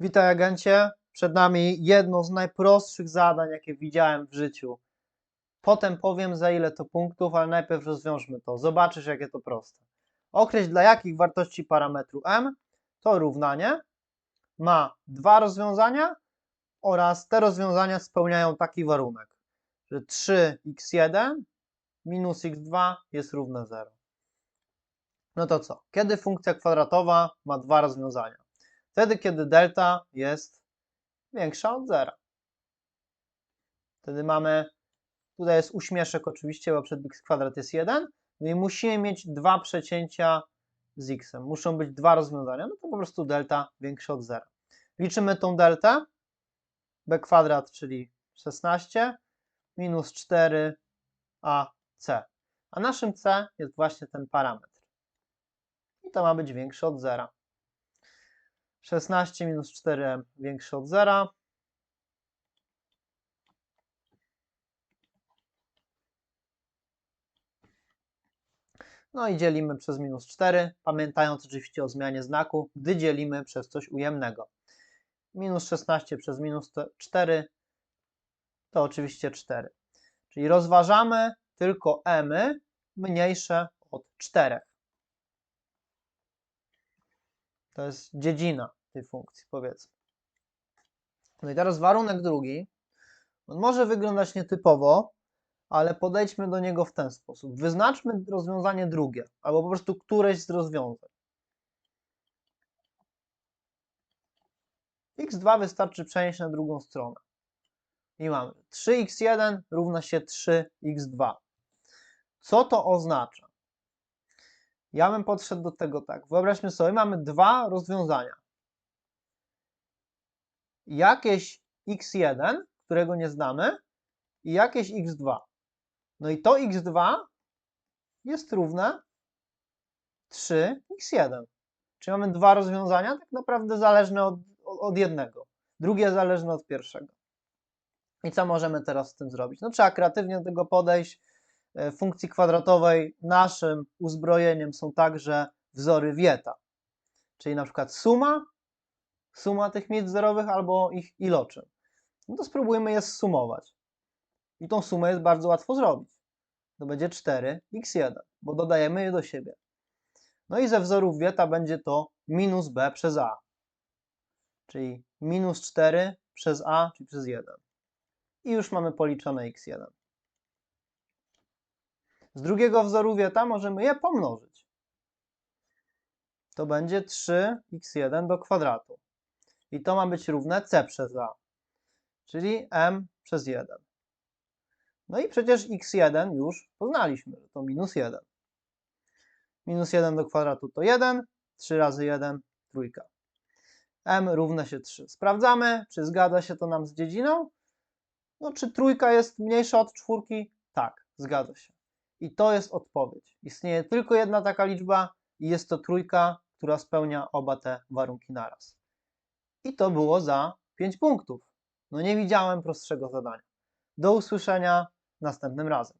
Witaj agencie. Przed nami jedno z najprostszych zadań, jakie widziałem w życiu. Potem powiem za ile to punktów, ale najpierw rozwiążmy to. Zobaczysz jakie to proste. Określ dla jakich wartości parametru m to równanie ma dwa rozwiązania oraz te rozwiązania spełniają taki warunek, że 3x1 minus x2 jest równe 0. No to co? Kiedy funkcja kwadratowa ma dwa rozwiązania? Wtedy, kiedy delta jest większa od zera. Wtedy mamy, tutaj jest uśmieszek oczywiście, bo przed x kwadrat jest 1, no i musimy mieć dwa przecięcia z x. Muszą być dwa rozwiązania, no to po prostu delta większa od zera. Liczymy tą deltę, b kwadrat, czyli 16, minus 4ac. A naszym c jest właśnie ten parametr. I to ma być większe od zera. 16 minus 4m większe od zera. No i dzielimy przez minus 4, pamiętając oczywiście o zmianie znaku, gdy dzielimy przez coś ujemnego. Minus 16 przez minus 4 to oczywiście 4. Czyli rozważamy tylko m mniejsze od 4. To jest dziedzina tej funkcji, powiedzmy. No i teraz warunek drugi. On może wyglądać nietypowo, ale podejdźmy do niego w ten sposób. Wyznaczmy rozwiązanie drugie, albo po prostu któreś z rozwiązań. x2 wystarczy przenieść na drugą stronę. I mamy 3x1 równa się 3x2. Co to oznacza? Ja bym podszedł do tego tak. Wyobraźmy sobie, mamy dwa rozwiązania. Jakieś x1, którego nie znamy, i jakieś x2. No i to x2 jest równe 3x1. Czyli mamy dwa rozwiązania, tak naprawdę zależne od, od jednego. Drugie zależne od pierwszego. I co możemy teraz z tym zrobić? No trzeba kreatywnie do tego podejść. W funkcji kwadratowej naszym uzbrojeniem są także wzory Wieta, czyli na przykład suma, suma tych miejsc zerowych albo ich iloczyn. No to spróbujmy je zsumować. I tą sumę jest bardzo łatwo zrobić. To będzie 4x1, bo dodajemy je do siebie. No i ze wzorów Wieta będzie to minus b przez a, czyli minus 4 przez a, czyli przez 1. I już mamy policzone x1. Z drugiego wzoru wieta możemy je pomnożyć. To będzie 3x1 do kwadratu. I to ma być równe c przez a, czyli m przez 1. No i przecież x1 już poznaliśmy, że to minus 1. Minus 1 do kwadratu to 1, 3 razy 1, trójka. m równa się 3. Sprawdzamy, czy zgadza się to nam z dziedziną. No, czy trójka jest mniejsza od czwórki? Tak, zgadza się. I to jest odpowiedź. Istnieje tylko jedna taka liczba i jest to trójka, która spełnia oba te warunki naraz. I to było za 5 punktów. No nie widziałem prostszego zadania. Do usłyszenia następnym razem.